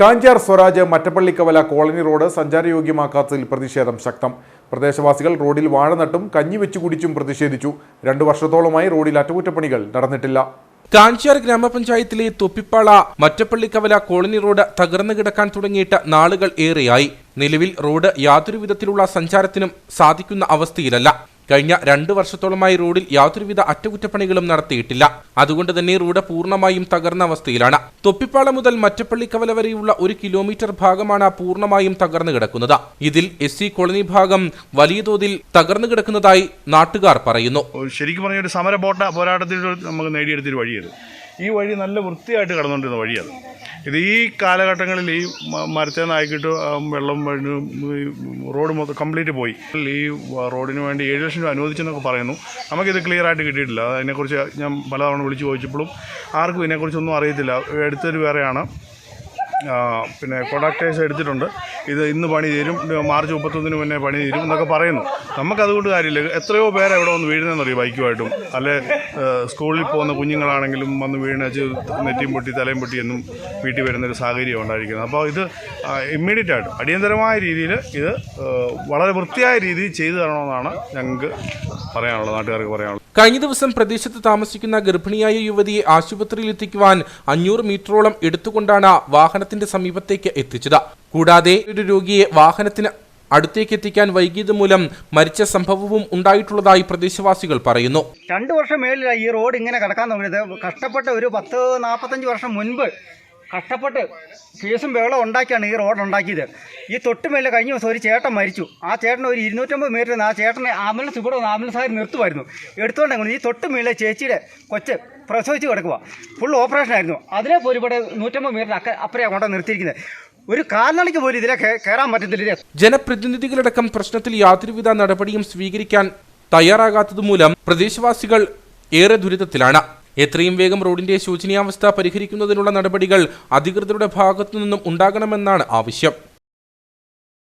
Kanjar Swaraj Mattappallikkavala colony road സഞ്ചാരയോഗ്യമാക്കാത്തതിൽ പ്രതിഷേധം ശക്തം. പ്രദേശവാസികൾ റോഡിൽ വാഴ നട്ടും കഞ്ഞി വെച്ചു കുടിച്ചും പ്രതിഷേധിച്ചു. രണ്ടു വർഷത്തോളമായി റോഡിൽ അറ്റകുറ്റപ്പണികൾ നടന്നിട്ടില്ല. കാഞ്ചാർ ഗ്രാമപഞ്ചായത്തിലെ തൊപ്പിപ്പാള മറ്റപ്പള്ളിക്കവല കോളനി റോഡ് തകർന്നു കിടക്കാൻ തുടങ്ങിയിട്ട് നാളുകൾ ഏറെയായി. നിലവിൽ റോഡ് യാതൊരു വിധത്തിലുള്ള സഞ്ചാരത്തിനും സാധിക്കുന്ന അവസ്ഥയിലല്ല. കഴിഞ്ഞ രണ്ടു വർഷത്തോളമായി റോഡിൽ യാതൊരുവിധ അറ്റകുറ്റപ്പണികളും നടത്തിയിട്ടില്ല. അതുകൊണ്ട് തന്നെ റോഡ് പൂർണമായും തകർന്ന അവസ്ഥയിലാണ്. തൊപ്പിപ്പാള മുതൽ മറ്റപ്പള്ളിക്കവല വരെയുള്ള ഒരു കിലോമീറ്റർ ഭാഗമാണ് പൂർണമായും തകർന്നു കിടക്കുന്നത്. ഇതിൽ എസ് സി കോളനി ഭാഗം വലിയ തോതിൽ തകർന്നു കിടക്കുന്നതായി നാട്ടുകാർ പറയുന്നു. ശരിക്കും പറഞ്ഞ ഒരു സമര പോരാട്ടത്തിൽ നമുക്ക് നേടിയെടുത്തൊരു വഴിയത് ഈ വഴി നല്ല വൃത്തിയായിട്ട് കടന്നുകൊണ്ടിരുന്ന വഴിയത് ഇത് ഈ കാലഘട്ടങ്ങളിൽ ഈ മരത്തെ നായിക്കിട്ട് വെള്ളം റോഡ് മൊത്തം കംപ്ലീറ്റ് പോയി. ഈ റോഡിന് വേണ്ടി ഏഴ് ലക്ഷം രൂപ അനുവദിച്ചെന്നൊക്കെ പറയുന്നു. നമുക്കിത് ക്ലിയർ ആയിട്ട് കിട്ടിയിട്ടില്ല. അതിനെക്കുറിച്ച് ഞാൻ പലതവണ വിളിച്ച് ചോദിച്ചപ്പോഴും ആർക്കും ഇതിനെക്കുറിച്ചൊന്നും അറിയത്തില്ല. എടുത്തൊരു വേറെയാണ്. പിന്നെ കോൺട്രാക്ടേഴ്സ് എടുത്തിട്ടുണ്ട്. ഇത് ഇന്ന് പണി തീരും. മാർച്ച് മുപ്പത്തൊന്നിന് മുന്നേ പണി തീരും എന്നൊക്കെ പറയുന്നു. നമുക്കതുകൊണ്ട് കാര്യമില്ല. എത്രയോ പേരെ ഇവിടെ വന്ന് വീഴുന്നതെന്നറിയോ ബൈക്കുമായിട്ടും? അല്ലെ സ്കൂളിൽ പോകുന്ന കുഞ്ഞുങ്ങളാണെങ്കിലും വന്ന് വീണച്ച് നെറ്റിയും പൊട്ടി തലയും പൊട്ടി എന്നും വീട്ടിൽ വരുന്നൊരു സാഹചര്യം ഉണ്ടായിരിക്കുന്നത് അപ്പോൾ ഇത് ഇമ്മീഡിയറ്റ് ആയിട്ട് അടിയന്തരമായ രീതിയിൽ ഇത് വളരെ വൃത്തിയായ രീതിയിൽ ചെയ്തു തരണമെന്നാണ് ഞങ്ങൾക്ക് പറയാനുള്ളത് നാട്ടുകാർക്ക് പറയാനുള്ളത്. കഴിഞ്ഞ ദിവസം പ്രദേശത്ത് താമസിക്കുന്ന ഗർഭിണിയായ യുവതിയെ ആശുപത്രിയിൽ എത്തിക്കുവാൻ അഞ്ഞൂറ് മീറ്ററോളം എടുത്തുകൊണ്ടാണ് വാഹനത്തിന്റെ സമീപത്തേക്ക് എത്തിച്ചത്. കൂടാതെ ഒരു രോഗിയെ വാഹനത്തിന് അടുത്തേക്ക് എത്തിക്കാൻ വൈകിയത് മൂലം മരിച്ച സംഭവവും ഉണ്ടായിട്ടുള്ളതായി പ്രദേശവാസികൾ പറയുന്നു. രണ്ടു വർഷം മേളിലായി ഈ റോഡ് ഇങ്ങനെ കിടക്കാൻ തുടങ്ങിയത്. കഷ്ടപ്പെട്ട ഒരു പത്ത് നാൽപ്പത്തഞ്ച് വർഷം മുൻപ് കഷ്ടപ്പെട്ട് കേസും ബഹളം ഉണ്ടാക്കിയാണ് ഈ റോഡ് ഉണ്ടാക്കിയത്. ഈ തൊട്ടുമേലെ കഴിഞ്ഞ ദിവസം ഒരു ചേട്ടൻ മരിച്ചു. ആ ചേട്ടൻ ഒരു ഇരുന്നൂറ്റമ്പത് മീറ്റർ ആ ചേട്ടനെ ആംബുലൻസ് ഇവിടെ വന്ന് ആംബുലൻസ് ആയി നിർത്തുമായിരുന്നു. എടുത്തുകൊണ്ടെങ്കിൽ ഈ തൊട്ടുമേലെ ചേച്ചിയുടെ കൊച്ച് പ്രസവിച്ച് കിടക്കുക ഫുൾ ഓപ്പറേഷൻ ആയിരുന്നു. അതിനെ പോലും ഇവിടെ നൂറ്റമ്പത് മീറ്റർ അക്ക അപ്പുറേ അങ്ങോട്ട് നിർത്തിയിരിക്കുന്നത്. ഒരു കാൽനടയ്ക്ക് പോലും ഇതിലെ കയറാൻ പറ്റത്തില്ല ജനപ്രതിനിധികളടക്കം പ്രശ്നത്തിൽ യാതൊരുവിധ നടപടിയും സ്വീകരിക്കാൻ തയ്യാറാകാത്തതുമൂലം പ്രദേശവാസികൾ ഏറെ ദുരിതത്തിലാണ്. എത്രയും വേഗം റോഡിന്റെ ശോചനീയാവസ്ഥ പരിഹരിക്കുന്നതിനുള്ള നടപടികൾ അധികൃതരുടെ ഭാഗത്തു നിന്നും ഉണ്ടാകണമെന്നാണ് ആവശ്യം